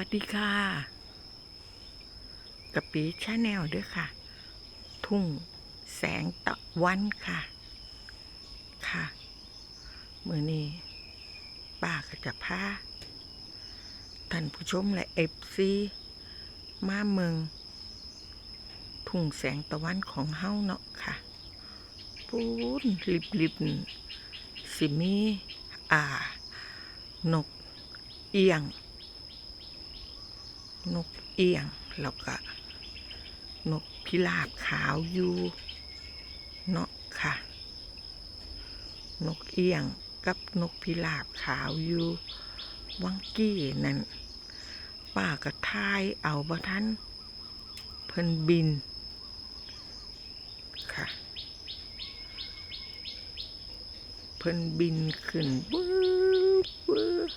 วัสดีค่ะกะปีชาแนลด้วยค่ะ ทุ่งแสงตะวันค่ะ ค่ะ มือนี้ป้าก็จะพาท่านผู้ชมและเอฟซีมาเมือง ทุ่งแสงตะวันของเฮาเนาะค่ะ ปูนลิบลิบสิมี อ่า นก เอียง นกเอี้ยง แล้วก็ นกพิราบขาวอยู่เนาะค่ะ นกเอี้ยงกับนกพิราบขาวอยู่วังกี้นั่นป้าก็ทายเอาบ่ทันเพิ่นบิน ค่ะ เพิ่นบินขึ้นวืบวืบ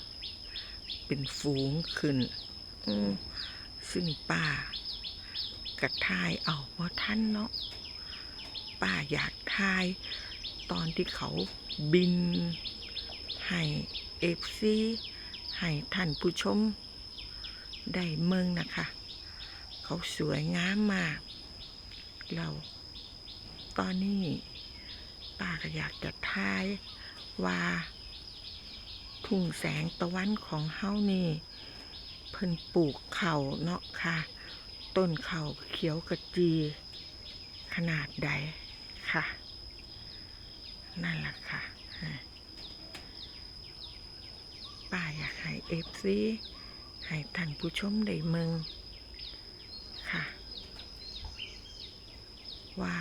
เป็นฝูงขึ้น ซึ่งป้ากระทายเอาว่าะท่านเนาะป้าอยากทายตอนที่เขาบิน ให้เอฟซีให้ท่านผู้ชม ได้เมืองนะคะ เขาสวยงามมาก เราตอนนี้ป้าก็อยากจะทายว่าทุ่งแสงตะวันของเฮานี่ พิ่นปลูกเข่าเนาะค่ะ ต้นเข่าเขียวกระจี ขนาดใดค่ะ นั่นแหละค่ะป้าอยากให้เอฟซีให้ท่านผู้ชมได้เมืองค่ะ ว่า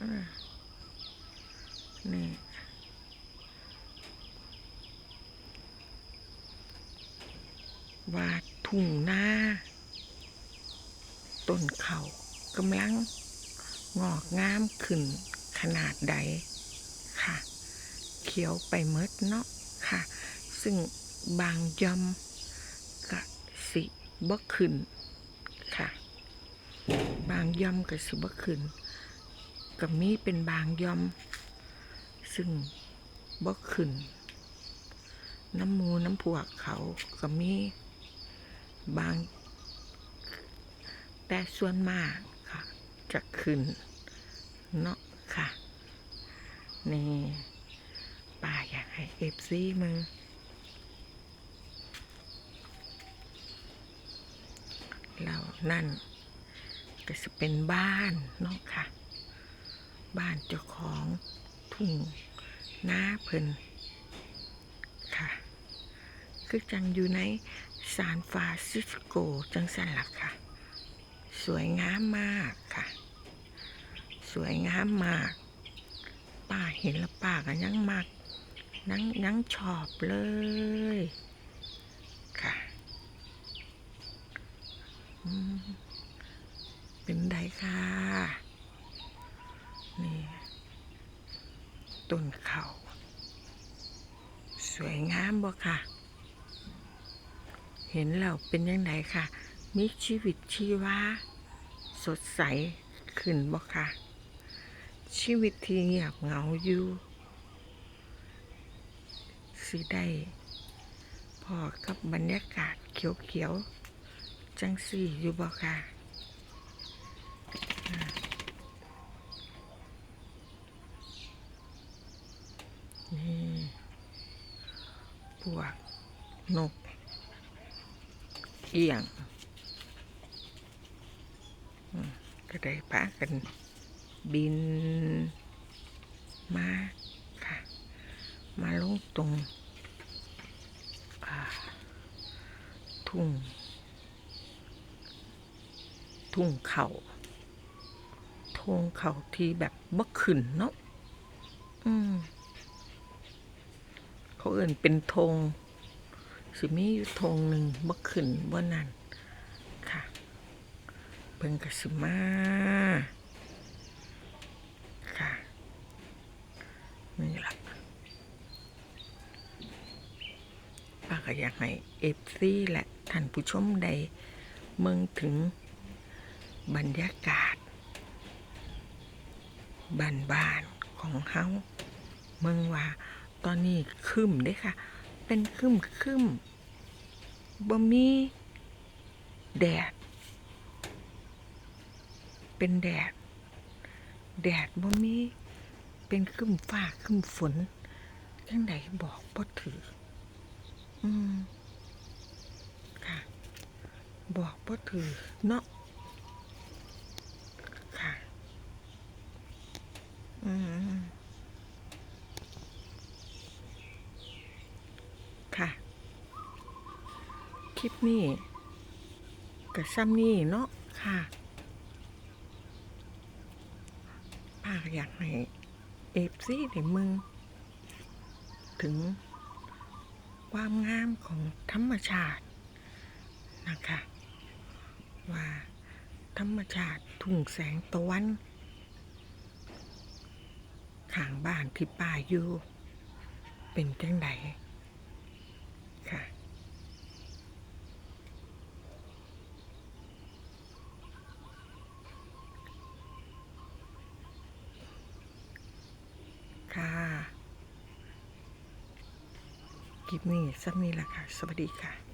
อ่านี่ ว่าทุ่งนาต้นเขากำลังงอกงามขึ้นขนาดใดค่ะ เขียวไปเมดเนาะค่ะ ซึ่งบางยอมกะสิบ่ขึ้นค่ะ บางยอมกะสิบ่ขึ้นก็มีเป็นบางยอม ซึ่งบ่ขึ้นน้ำมูน้ำพวกเขาก็มี บาง แต่ส่วนมากค่ะ จะขึ้นเนาะค่ะนี่ป้าอยากให้เอฟซีมึงแล้วนั่น ก็จะเป็นบ้านเนาะค่ะ บ้านเจ้าของทุ่งนาเพิ่นค่ะ คือจังอยู่ใน ซานฟรานซิสโกจังสันล่ะค่ะ สวยงามมากค่ะ สวยงามมาก ป้าเห็นแล้วป้าก็ยังมากยังยังชอบเลยค่ะเป็นไดค่ะนี่ต้นเขาสวยงามบ่ค่ะ ห็นแล้วเป็นยังไงค่ะ มีชีวิตชีวาสดใสขึ้นบ่ค่ะ ชีวิตที่เงียบเหงาอยู่สิได้พอกับบรรยากาศเขียวๆ จังสี่อยู่บ่ค่ะนี่พวกนก เอียงก็ได้พากันบินมาค่ะ มาลงตรงทุ่ง ทุ่งเขาทุ่งเขาที่แบบบ่ขึ้นเนาะอืมเขาเอื่นเป็นธง สิมีอยู่ธงหนึ่งบ่ขึ้นบ่นั่นค่ะเพิ่นก็สิมาค่ะนี่ละป้าก็อยากให้เอฟซีและท่านผู้ชมได้เมืองถึงบรรยากาศบ้านๆของเฮาเมืองว่าตอนนี้ครึมเด้ค่ะ เป็นคึมคึมบ่มีแดด เป็นแดด แดดบ่มีเป็นคึมฟ้าคึมฝนจังไดบอกบ่ถือ อืม ค่ะ บอกบ่ถือเนาะ อืม ค่ะ ค ลิปนี้กับซ้ำนี่เนาะค่ะป้าอยากให้เอฟซีในมืองถึงความงามของธรรมชาตินะคะว่าธรรมชาติทุ่งแสงตะวันข้างบ้านที่ป้าอยู่เป็นจังไดค่ะ ค่ะ คลิปนี้สักนี้แหละค่ะ สวัสดีค่ะ